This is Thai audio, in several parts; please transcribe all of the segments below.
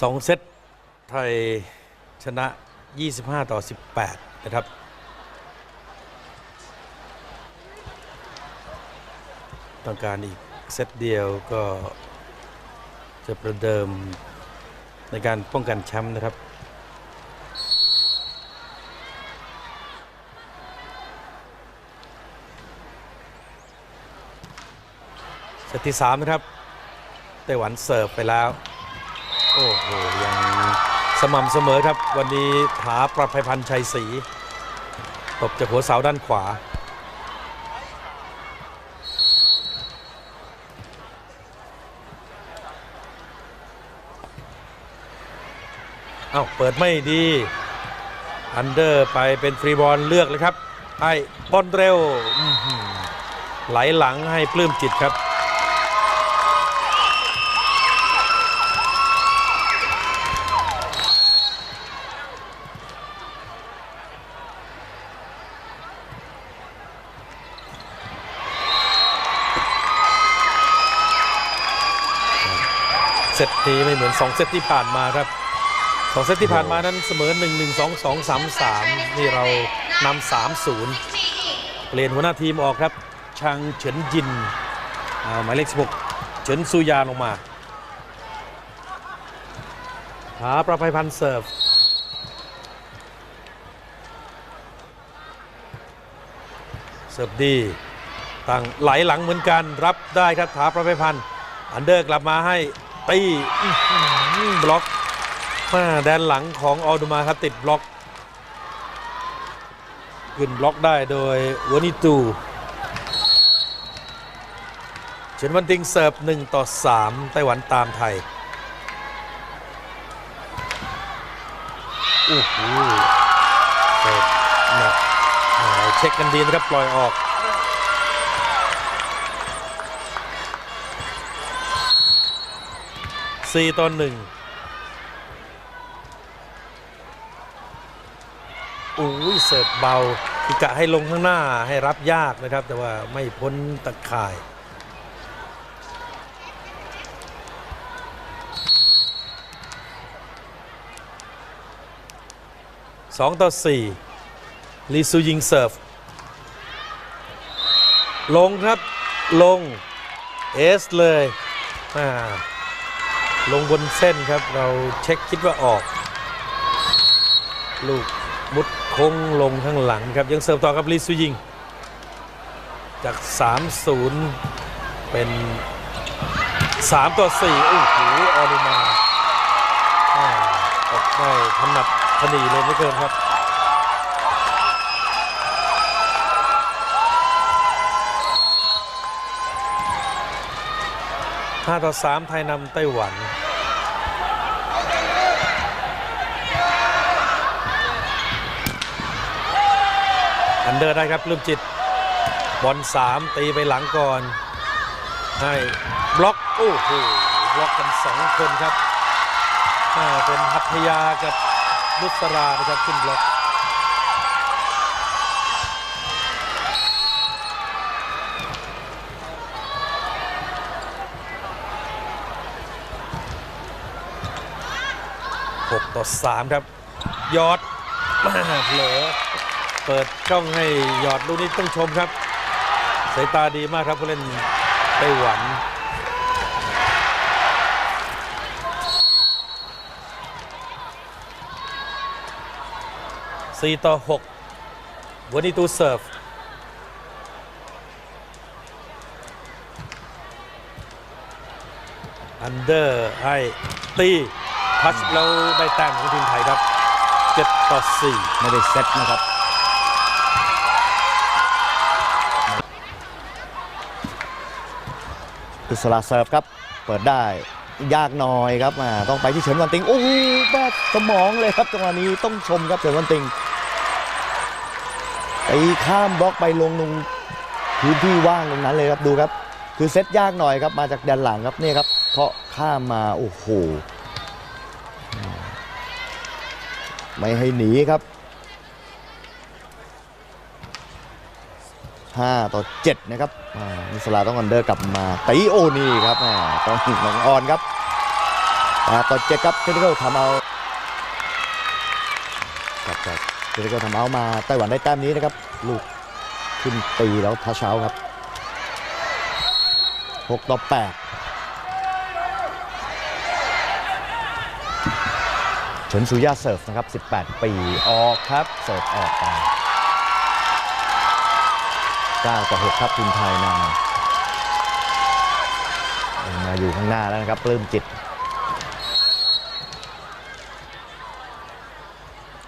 สองเซตไทยชนะ 25 ต่อ 18 นะครับ ต้องการอีกเซตเดียวก็จะประเดิมในการป้องกันแชมป์นะครับเซตที่ 3 นะครับไต้หวันเสิร์ฟไปแล้ว โอ้โหยังสม่ำเสมอครับ วันนี้ถาประภัยพันธ์ชัยศรีตบจากหัวเสาด้านขวา เอ้า เปิดไม่ดี อันเดอร์ไปเป็นฟรีบอลเลือกเลยครับ ไอ้บอลเร็วไหลหลังให้ปลื้มจิตครับ ซตนี้ไม่เหมือน 2 เซตที่ผ่านมาครับ 2 เซตที่ผ่านมานั้นเสมอ 1 1 2 2 3 3 นี่เรานำ3 0 เปลี่ยนหัวหน้าทีมออกครับชางเฉินยินเอาหมายเลข 16 เฉินซูยาลงมาหาประภัยพันธ์เสิร์ฟเสิร์ฟดีตั้งไหลหลังเหมือนกันรับได้ครับถาประภัยพันธ์อันเดอร์กลับมาให้ ปี้บล็อกมาแดนหลังของออดูมาครับติดบล็อกขึ้นบล็อกได้โดยวานิตูเฉินวันติงเสิร์ฟ1ต่อ 3 ไต้หวันตามไทยโอ้โหเสิร์ฟหนักเช็คกันดีนะครับ ปล่อยออก 4ต่อ1อุ้ยเสิร์ฟเบาคือกะให้ลงข้างหน้าให้รับยากนะครับ แต่ว่าไม่พ้นตะข่าย2ต่อ4ลีซูยิงเสิร์ฟ ลงครับลงเอสเลยอ่า ลงบนเส้นครับเราเช็คคิดว่าออก ลูกมุดโค้งลงข้างหลังครับ ยังเสิร์ฟต่อกับลีซูยิง จาก 3-0 เป็น 3 ต่อ 4 โอ้โหออนุมาตบได้ถนัดถนีเลยไม่เกินครับ 5 ต่อ 3 ไทยนำไต้หวันอันเดอร์ได้ครับลืมจิตบอล3 ตีไปหลังก่อน ให้บล็อกโอ้โหบล็อกกัน 2 คนครับอ่เป็นหัตยากับนุสรานะครับขึ้นบล็อก ต่อ3ครับยอดมาเผลอเปิดช่องให้ยอดลูกนี้ต้องชมครับสายตาดีมากครับผู้เล่นไต้หวัน4ต่อ6วันนี้ตูเสิร์ฟอันเดอร์ให้ตี ทัชแล้วได้แต้มของทีมไทยครับ 7 ต่อ 4 ไม่ได้เซตนะครับ อิสระเสิร์ฟครับ เปิดได้ยากหน่อยครับอ่าต้องไปที่เฉินวันติงโอ้โหแบบสมองเลยครับจังหวะนี้ต้องชมครับเฉินวันติงไปข้ามบล็อกไปลงตรงพื้นที่ว่างตรงนั้นเลยครับดูครับ คือเซตยากหน่อยครับมาจากแดนหลังครับนี่ครับเคาะข้ามมาโอ้โห ไม่ให้หนีครับ5ต่อ7นะครับอิสลาต้องอันเดอร์กลับมาตีโอนี่ครับต้องน้องออนครับอ่าต่อเจ็ดครับเทคนิคทำเอาครับครับเทคนิคทำเอามาไต้หวันได้แต้มนี้นะครับลูกขึ้นตีแล้วท้าเช้าครับ 6 ต่อ 8 เฉินซูย่าเสิร์ฟนะครับ 18 ปีออกครับเสิร์ฟออกไป9ต่อ6ครับทีมไทยนำมาอยู่ข้างหน้าแล้วนะครับปลื้มจิต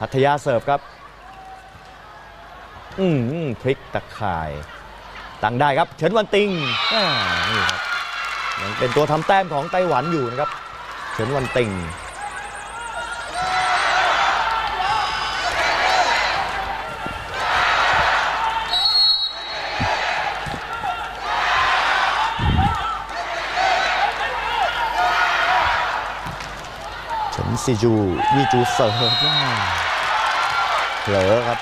พัทยาเสิร์ฟครับ อืมพลิกตะข่าย ตั้งได้ครับ เฉินวันติงนี่ครับยังเป็นตัวทำแต้มของไต้หวันอยู่นะครับ เฉินวันติง ซีจูยีจูเสิร์ฟเผลอครับ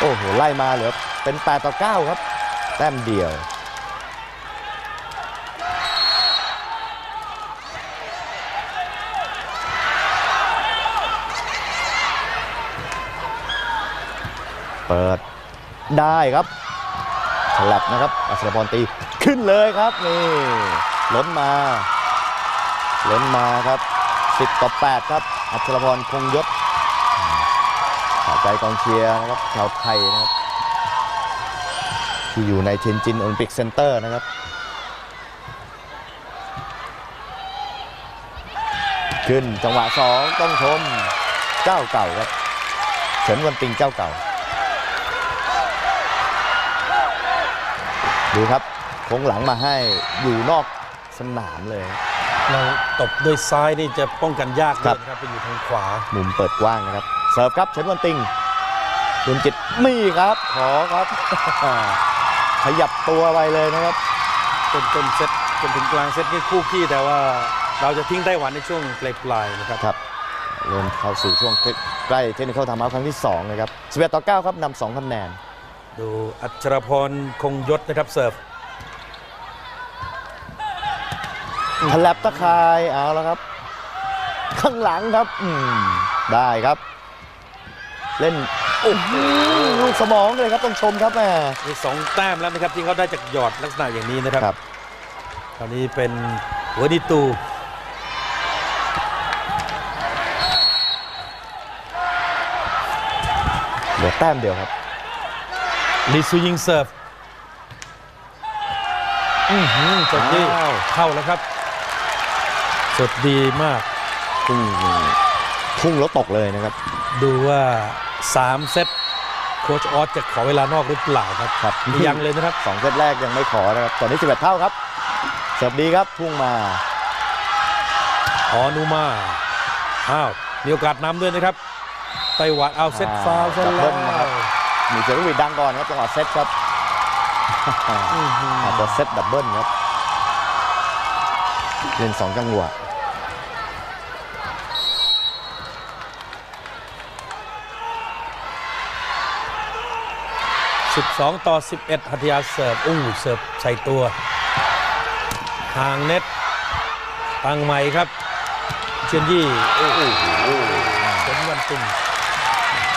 โอ้โห ไล่มาเหลือเป็น 8 ต่อ 9 ครับ แต้มเดียวเปิดได้ครับฉลับนะครับ อัศรพรตี ขึ้นเลยครับ นี่ล้นมา เล้นมาครับ 10 ต่อ 8 ครับ อัชรพรคงยศสาใจกองเชียร์นะครับ ชาวไทยนะครับ ที่อยู่ในเทนจินโอลิมปิกเซ็นเตอร์นะครับ ขึ้นจังหวะ 2 ต้องชมเจ้าเก่าครับเฉินวันติงเจ้าเก่า ดูครับคงหลังมาให้อยู่นอกสนามเลย เราตบด้วยซ้ายนี่จะป้องกันยากคเลรับยนะครับไปอยู่ทางขวา มุมเปิดกว้างนะครับ เสิร์ฟครับเฉินวันติงดุนจิตมีครับ ขอครับ ขยับตัวไปเลยนะครับต้นต้นเซตจนถึงกลางเซตนี่คู่ขี้แต่ว่าเราจะทิ้งไต้หวันในช่วงปลายๆนะครับครับเริ่มเข้าสู่ช่วงใกล้เทคนิคเข้าทำเอาท์ครั้งที่2นะครับ11ต่อ9ครับนำ2คะแนน ดูอัชรพรคงยศนะครับเสิร์ฟ ทแลบตะคายเอาแล้วครับ ข้างหลังครับอืมได้ครับ เล่นโอ้โหลูกสมองเลยครับต้องชมครับแม่มีสองแต้มแล้วนะครับที่เขาได้จากหยอดลักษณะอย่างนี้นะครับครับคราวนี้เป็นหัวดิตูเหลือแต้มเดียวครับลิซูยิงเสิร์ฟอื้อหือสดดีอ้าวเข้าแล้วครับ สดดีมาก พุ่งพุ่งแล้วตกเลยนะครับ ดูว่า 3 เซตโค้ชออสจะขอเวลานอกหรือเปล่าครับครับยังเลยนะครับสองเซตแรกยังไม่ขอนะครับ ตอนนี้11เท่าครับเสิร์ฟดีครับพุ่งมาออนุมาอ้าวมีโอกาสนำด้วยนะครับไต้หวันเอาเซตอ่าฟาวล์ซะดับเบิ้แล้ลนะครับวมีเสียงหวีดดังก่อนครับจังหวะเซตครับอื้อหืออาจจะเซตดับเบิลครับเล่น2จังหวะ 12 ต่อ 11 หัทยาเสิร์ฟอู้เสิร์ฟใส่ตัวห่างเน็ตตั้งใหม่ครับ เชียนยี่โอ้โหเฉินวันติง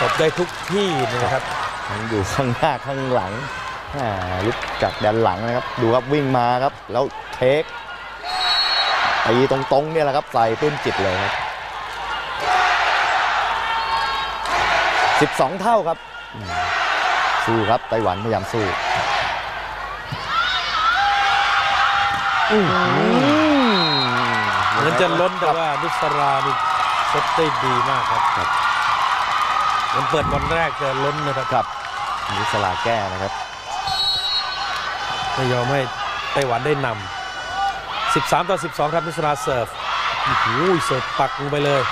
ตบได้ทุกที่นะครับทั้งอยู่ข้างหน้าข้างหลังลุกจากแดนหลังนะครับ ดูครับวิ่งมาครับ แล้วเทคตีตรงๆเนี่ยแหละครับใส่ปื้มจิตเลยครับ 12 เท่าครับ สู้ครับไต้หวันพยายามสู้เหมือนจะล้นแต่ว่านุสรานี่เซตได้ดีมากครับครับเหมันเปิดวันแรกจะล้นนะครับครับนิสลาแก้นะครับไม่ยอมให้ไต้หวันได้นำ13 ต่อ 12 ครับนุสราเสิร์ฟโอ้โหเสิร์ฟปักลงไปเลย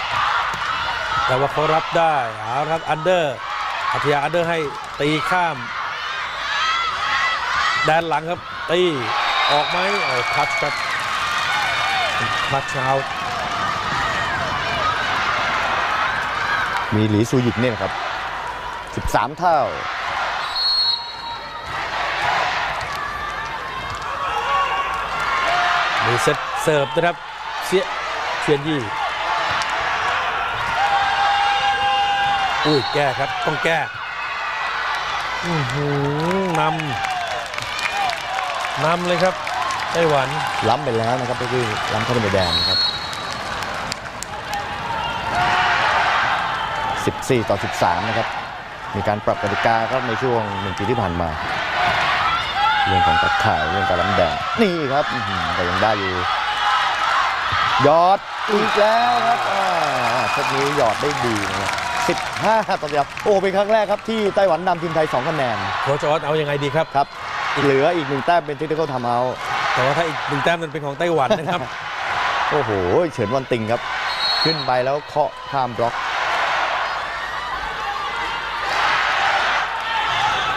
แต่ว่าเขารับได้เอาละครับอันเดอร์ อัธยาอันเดอร์ให้ตีข้าม แดนหลังครับ ตีออกไหมโอ้พัดครับพัดเช้ามีหลีซูหยิกเนี่ยนะครับ 13 เท่า มีเซตเสิร์ฟนะครับ เสียเชียนยี่ อุ้ยแก้ครับ ต้องแก้อื้อหือนำนำเลยครับไต้หวันล้ำไปแล้วนะครับก็คือล้ำเข้าไปในแดนนะครับ14 ต่อ 13 นะครับ มีการปรับกติกาครับในช่วงหนึ่งปีที่ผ่านมา เรื่องของตัดข่ายเรื่องการล้ำแดนนี่ครับแต่ยังได้อยู่ ยอดอีกแล้วครับอ่าเซตนี้ยอดได้ดีนะครับ 15 ต่อ10โอ้เป็นครั้งแรกครับที่ไต้หวันนำทีมไทย 2 คะแนนโค้ชออสเอายังไงดีครับ ครับ เหลืออีกหนึ่งแต้มเป็นที่เขาทำเอา แต่ว่าถ้าอีกหนึ่งแต้มนั้นเป็นของไต้หวันนะครับ โอ้โหเฉินวันติงครับ ขึ้นไปแล้วเคาะข้ามบล็อก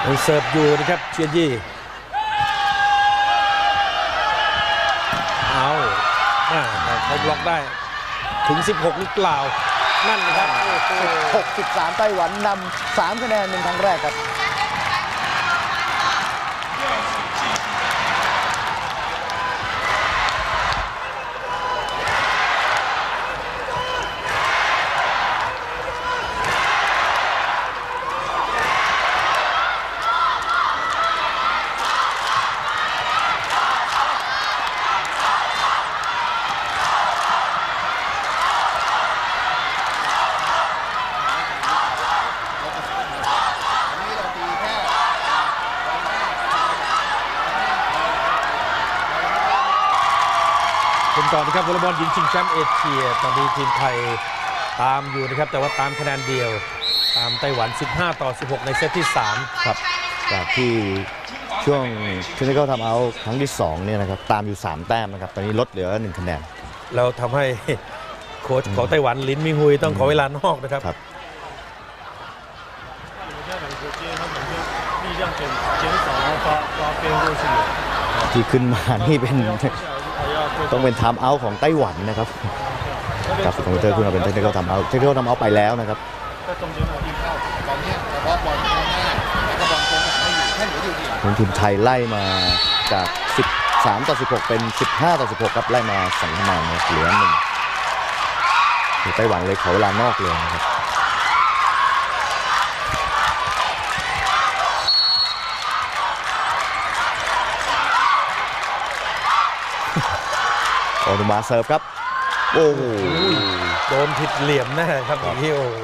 ยังเสิร์ฟอยู่นะครับเชียนยี่เอาอ่าแต่เขาบล็อกได้ถึง 16 หรือเปล่า นั่นนะครับ 63 ไต้หวันนำ3คะแนนเป็นครั้งแรกครับ คุณต่อนะครับวอลเลย์บอลหญิงชิงแชมป์เอเชียตอนนี้ทีมไทยตามอยู่นะครับ แต่ว่าตามคะแนนเดียว ตามไต้หวัน 15 ต่อ 16 ในเซตที่ 3 ครับ จากที่ช่วงที่ที่เขาทำเอาครั้งที่2เนี่ยนะครับตามอยู่ 3 แต้มนะครับ ตอนนี้ลดเหลือ 1 คะแนน เราทำให้โค้ชของไต้หวันลินมิฮุยต้องขอเวลานอกนะครับครับที่ขึ้นมานี่เป็น ต้องเป็นไทม์เอาของไต้หวันนะครับกราฟิกคอมพิวเตอร์ขึ้นมาเป็นเทคนิคทำเอาเทคนิคทำเอาไปแล้วนะครับทีมไทยไล่มาจาก 13 ต่อ 16 เป็น 15 ต่อ 16 ครับ ไล่มาสังขนานเหลือหนึ่งไต้หวันเลยขอเวลานอกเลยนะครับ อนุมาเซิร์ฟครับ โอ้โหโดนผิดเหลี่ยมแน่ครับอย่างที่โอ้โห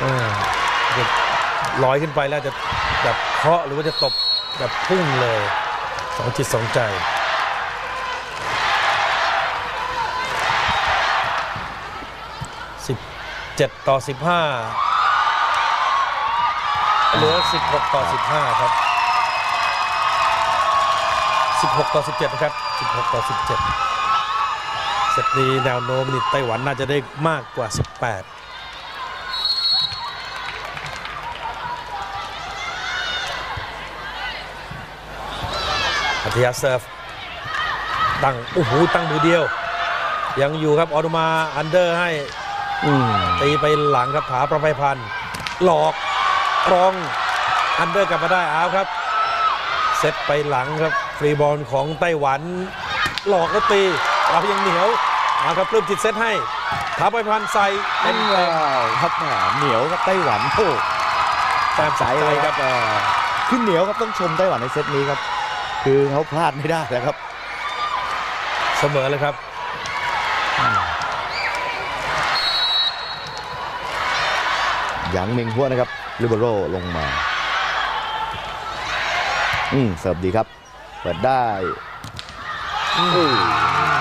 เออจะลอยขึ้นไปแล้วจะแบบเคาะหรือว่าจะตบแบบพุ่งเลยสองจิตสองใจ17ต่อ15เหลือ16ต่อ15ครับ16ต่อ17นะครับ 16 ต่อ 17 เซตนี้แนวโน้มนี่ไต้หวันน่าจะได้มากกว่า 18อัธยาเซิร์ฟตั้งโอ้โหตั้งมือเดียว ยังอยู่ครับออนุมาอันเดอร์ให้อืมตีไปหลังครับผาประภัยพันธ์หลอกรองอันเดอร์กลับมาได้เอาครับ เซตไปหลังครับ ฟรีบอลของไต้หวัน หลอกแล้วตีเรายังเหนียวเอาครับปลื้มจิตเซตให้ผาประภัยพันธ์ใส่เต็มว้าวครับแหมเหนียวครับไต้หวันโอ้แต้มสาสายยเลเลยยคครัรับบเอ่อขึ้นเหนียวครับต้องชมไต้หวันในเซตนี้ครับ คือเขาพลาดไม่ได้แล้วครับ เสมอเลยครับหยางเมงหัวนะครับลิเบโรลงมา อืมเสิร์ฟดีครับ เปิดได้อู้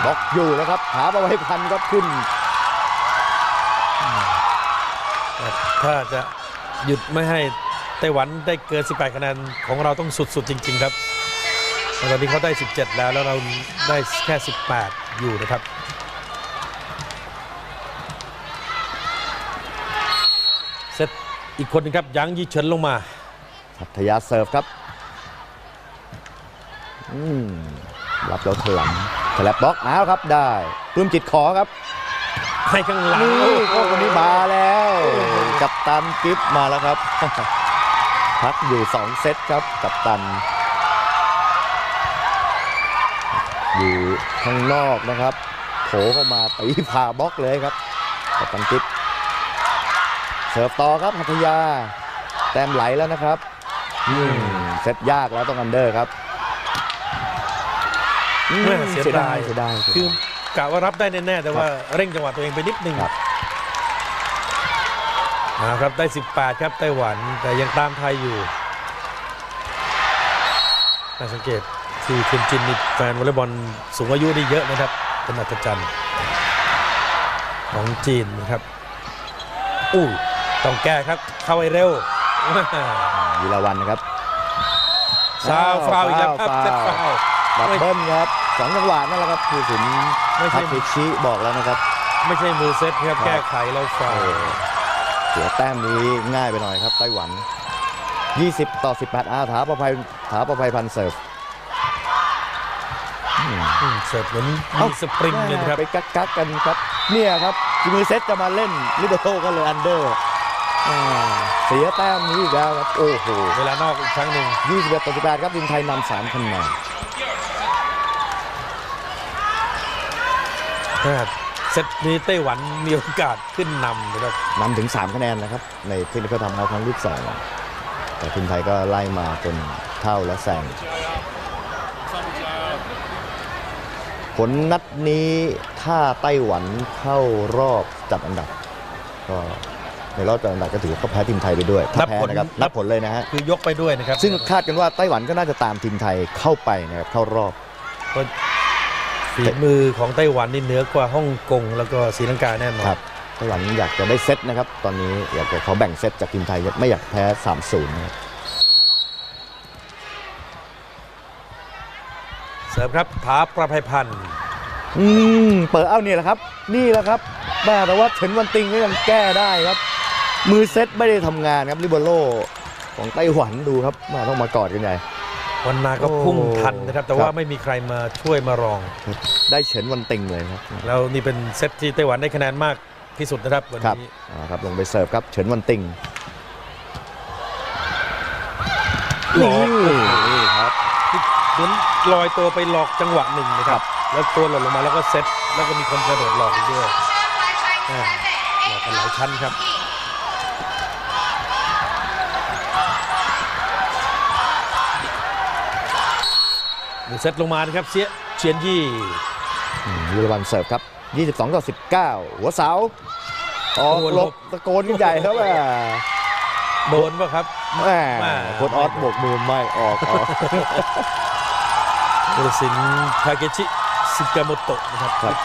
บล็อกอยู่นะครับขาประไว้พันครับขึ้น ถ้าจะหยุดไม่ให้ไต้หวันได้เกิน 18 คะแนนของเราต้องสุด ๆ จริง ๆ ครับแล้วตอนนี้เขาได้ 17 แล้วแล้วเราได้แค่ 18 อยู่นะครับเซตอีกคนหนึงครับยังยีเฉินลงมาพัทยาเสิร์ฟครับอืม รับแล้วถลำถลับบล็อกอ้าวครับได้ปลื้มจิตขอครับให้ข้างหลังนี่ก็คนนี้มาแล้ว กัปตันกิฟมาแล้วครับ พักอยู่ 2 เซตครับกัปตัน อยู่ข้างนอกนะครับเข้ามาตีผ่าบล็อกเลยครับกับตันกิฟเสิร์ฟต่อครับหัทยา แต้มไหลแล้วนะครับอืมเซตยากแล้วต้องอันเดอร์ครับอืม แม่เสียดายเสียดายคือกะว่ารับได้แน่ๆแต่ว่าเร่งจังหวะตัวเองไปนิดนึงครับนะครับได้ 18 ครับไต้หวันแต่ยังตามไทยอยู่น่าสังเกตที่คุณจินนี่แฟนวอลเลย์บอลสูงอายุนี่เยอะนะครับเป็นอัศจรรย์ของจีนนะครับอู้ต้องแก้ครับเข้าไปเร็ววีรวันนะครับซาวฟาวอีกแล้วครับฟาวเซตฟาวดับเบิ้ลครับ สองจังหวะนั่นแหละครับผู้สินไม่ทัใช่กฟิชิบอกแล้วนะครับ ไม่ใช่มือเซตครับครับแก้ไขแล้วฟาวโอ้เสียแต้มนี้ง่ายไปหน่อยครับไต้หวัน 20 ต่อ 18อาถาประภัยถาประภัยพันธ์เสิร์ฟอืมอืมเสิร์ฟเหมือนเอ้ามีสปริงเลยนะครับ ไปกักกักๆกันครับ เนี่ยครับมือเซตจะมาเล่นลิเบโตก็เลยอันเดอร์อ่าเสียแต้มนี้อีกแล้วครับ โอ้โห เวลานอกอีกครั้งหนึ่ง21ต่อ18ครับทีมไทยนำ3คะแนน ครับ เซตนี้ไต้หวันมีโอกาสขึ้นนำนะครับนำถึง 3 คะแนนนะครับ ในที่เขาทำเอาครั้งที่สองแต่ทีมไทยก็ไล่มาจนเท่าและแซงผลนัดนี้ถ้าไต้หวันเข้ารอบจัดอันดับ ก็ในรอบจัดอันดับก็ถือว่าก็แพ้ทีมไทยไปด้วยถ้าแพ้นะครับนับผลเลยนะฮะคือยกไปด้วยนะครับ ซึ่งคาดกันว่าไต้หวันก็น่าจะตามทีมไทยเข้าไปนะครับเข้ารอบ ฝีมือของไต้หวันนี่เหนือกว่าฮ่องกงแล้วก็ศรีลังกาแน่นอนครับไต้หวันอยากจะได้เซตนะครับ ตอนนี้อยากจะเขาแบ่งเซตจากทีมไทยไม่อยากแพ้ 3-0นะครับเสริมครับถาประภัยพันธ์อืมเปิดเอาเนี่ยแหละครับ นี่แหละครับแม่แต่ว่าเฉินวันติงก็ยังแก้ได้ครับ มือเซตไม่ได้ทำงานครับลิเบโรของไต้หวันดูครับมาต้องมากอดกันใหญ่ วันนาก็โอ้พุ่งทันนะครับ แต่ครับว่าไม่มีใครมาช่วยมารอง ได้เฉินวันติงเลยครับ แล้วนี่เป็นเซตที่ไต้หวันได้คะแนนมากที่สุดนะครับวันครับนี้อ่าครับลงไปเสิร์ฟครับเฉินวันติงหลอกนี่ครับเหมือนลอยตัวไปหลอกจังหวะหนึ่งนะครับ แล้วตัวหล่นลงมาแล้วก็เซตแล้วก็มีคนกระโดดหลอกอีกด้วยอ่าหลอกกันหลายชั้นครับ เซตลงมานะครับเสียเชียนยี่อืมวิรวันเสิร์ฟครับ 22 ต่อ 19 หัวเสาออกหลบตะโกนกันใหญ่ครับแม่โดนป่ะครับแม่แม่โค้ดออสโบกมือไม่ออกออกบุรสินทาเกชิซึกาโมโตะนะครับครับ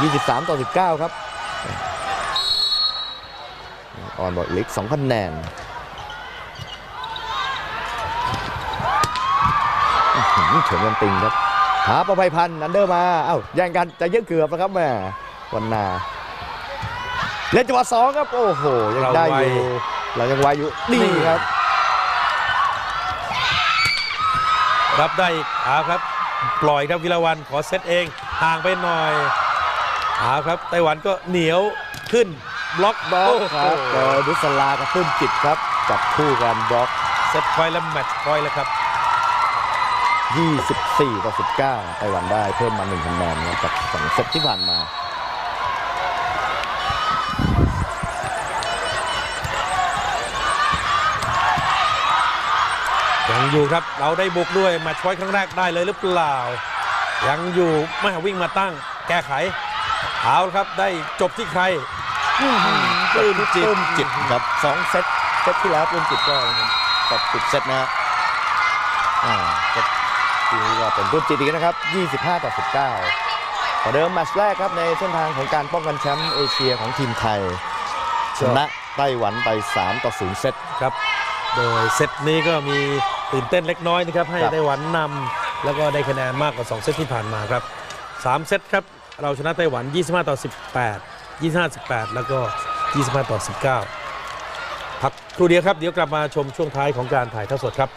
ญี่ปุ่น23 ต่อ 19 ครับ ออนบอร์ดลิก2คะแนนอื้อหือ เฉินวันติงครับหาประภัยพันธ์นันเดอร์มา เอ้าแย่งกันจะเยอะเกือบนะครับแม่วันนา เล่นจังหวะสองครับ โอ้โห ยังได้อยู่เรายังไวอยู่นี่ครับ รับได้อีกเอาครับ ปล่อยครับวิลาวันขอเซตเองห่างไปหน่อยเอาครับไต้หวันก็เหนียวขึ้นบล็อกบล็อกโโหครับเจอดุสลากับปลื้มจิตครับจับคู่กันบล็อกเซตพอยต์และแมตช์พอยต์แล้วครับ 24 ต่อ 19 ไต้หวันได้เพิ่มมา1คะแนนนะครับจาก2เซตที่ผ่านมา ยังอยู่ครับเราได้บุกด้วยแมตช์พอยต์ครั้งแรกได้เลยหรือเปล่า ยังอยู่ไม่วิ่งมาตั้ง แก้ไขเอาละครับได้จบที่ใครปลื้มจิตปลื้มจิตครับสองเซตเซตที่แล้วปลื้มจิตก็ตบติดเซตนะฮะอ่าเซต ที่นี้ก็เป็นปลื้มจิตอีกนะครับ 25 ต่อ 19ประเดิมแมตช์แรกครับในเส้นทางของการป้องกันแชมป์เอเชียของทีมไทยชนะไต้หวันไป 3 ต่อ 0 เซตครับ โดยเซตนี้ก็มีตื่นเต้นเล็กน้อยนะครับ ให้ครับไต้หวันนำแล้วก็ได้คะแนนมากกว่า 2 เซตที่ผ่านมาครับ 3 เซตครับ เราชนะไต้หวัน 25 ต่อ 18 25 18 แล้วก็ 25 ต่อ 19พักครู่เดียวครับ เดี๋ยวกลับมาชมช่วงท้ายของการถ่ายทอดสดครับ